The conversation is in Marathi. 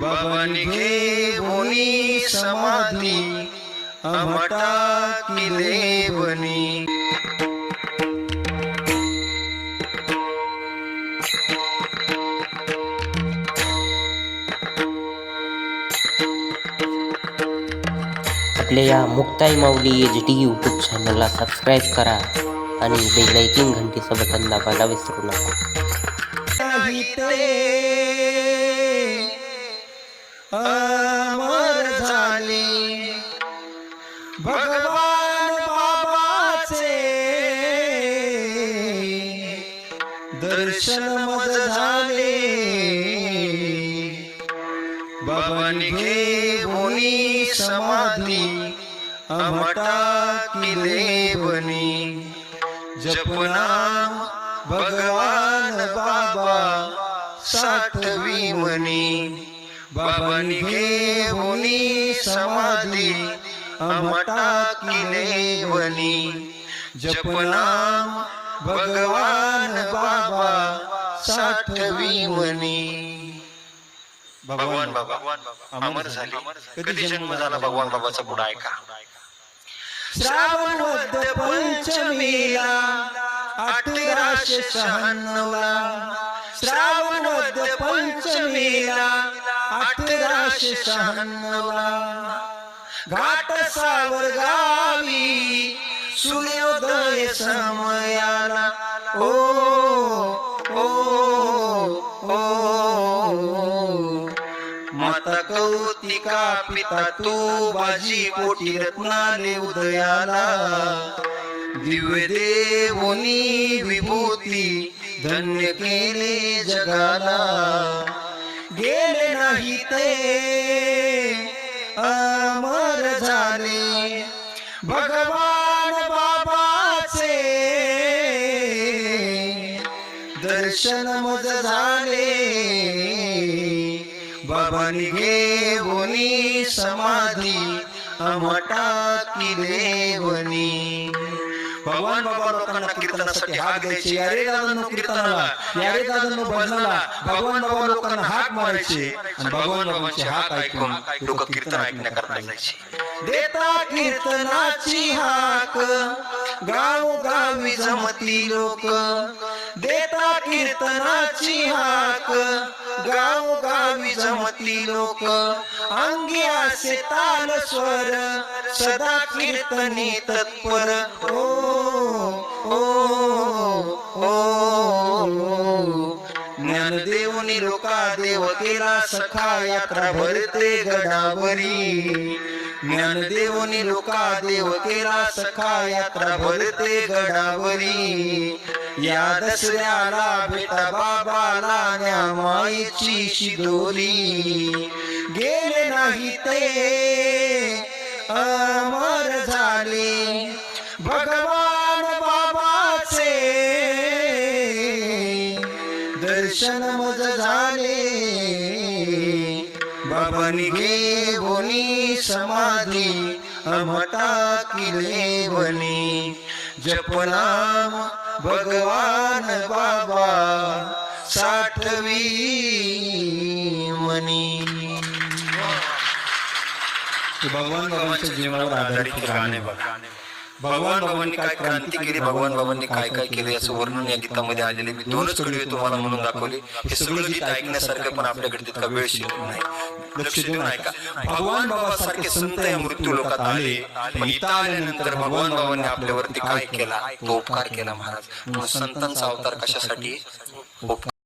बाबांनी घेऊनी समाधी अमटा किले बनी आपल्या या Muktai Mauli H D YouTube चॅनलला सबस्क्राईब करा आणि बेलायकिंग घंटीचं बटन दाबायला विसरू नका. अमर झाले. भगवान बाबाचे दर्शन मज झाले. बाबांनी घेऊनी समाधी अमटा किले बनी जपना भगवान बाबा साठवी म्हणी बाबांनी घेऊनी समाधी अमटा किले वनी जपना भगवान बाबा साठवी म्हणी भगवान बाबा अमर झाले. कधी जन्म झाला भगवान बाबाचा पुढे ऐका. श्रावण वद्य पंचमीला अठराशे शहाण्णवला. श्रावण वद्य पंचमीला अठराशे शहाण्णवला घाट सावर गावी सूर्योदय समयाला. ओ ओ ओ. माता कौतिका पिता तू बाजी पोटी रत्नाले उदयाला. दिव्य देवनी विभूती धन्य केले जगाला. ते अमर झाले. भगवान बाबाचे. दर्शन मज झाले. बाबानी घेवनी समाधी. अमटा किले वनी भगवान बाबा लोकांना कीर्तनासाठी हाक द्यायचे यारे दादांनो कीर्तनाला यारे दादांनो भजनाला भगवान बाबा लोकांना हाक मारायचे आणि भगवान बाबांची हाक ऐकून लोक कीर्तन ऐकण्याकरता जायचे. देता कीर्तनाची हाक गाव गावी जमती लोक. देता कीर्तनाची हाक. गाव गावी जमती लोक. अंगी असे ताल स्वर. सदा कीर्तनी तत्पर. ओ ओ ओ ज्ञानदेवनी लोका देव केला सखा यात्रा भरते गडावरी. ज्ञानदेवनी लोका देव केला सखा यात्रा भरते गडावरी. या दसऱ्याला भेटा बाबाला न्यामाईची शिदोरी. गेले नाही ते अमर झाले. भगवान बाबाचे दर्शन मज झाले. बाबांनी घेऊनी समाधी अमटा किले वनी जपनाम भगवान बाबा साठवी मनी। भगवान बाबांच्या जीवनावर आधारित गाणे बघा. भगवान बाबांनी काय क्रांती केली भगवान बाबांनी काय काय केले याचं वर्णन या गीतामध्ये आलेले मी दोनच कडवे तुम्हाला म्हणून दाखवले. हे सगळं गीत ऐकण्यासारखं पण आपल्याकडे तितका वेळ शिल्लक नाही. लक्ष देऊन ऐका. भगवान बाबा सारखे संत या मृत्यू लोकात आले. पण इथं आल्यानंतर भगवान बाबांनी आपल्यावरती काय केला? तो उपकार केला महाराज. संतांचा अवतार कशासाठी? उपकार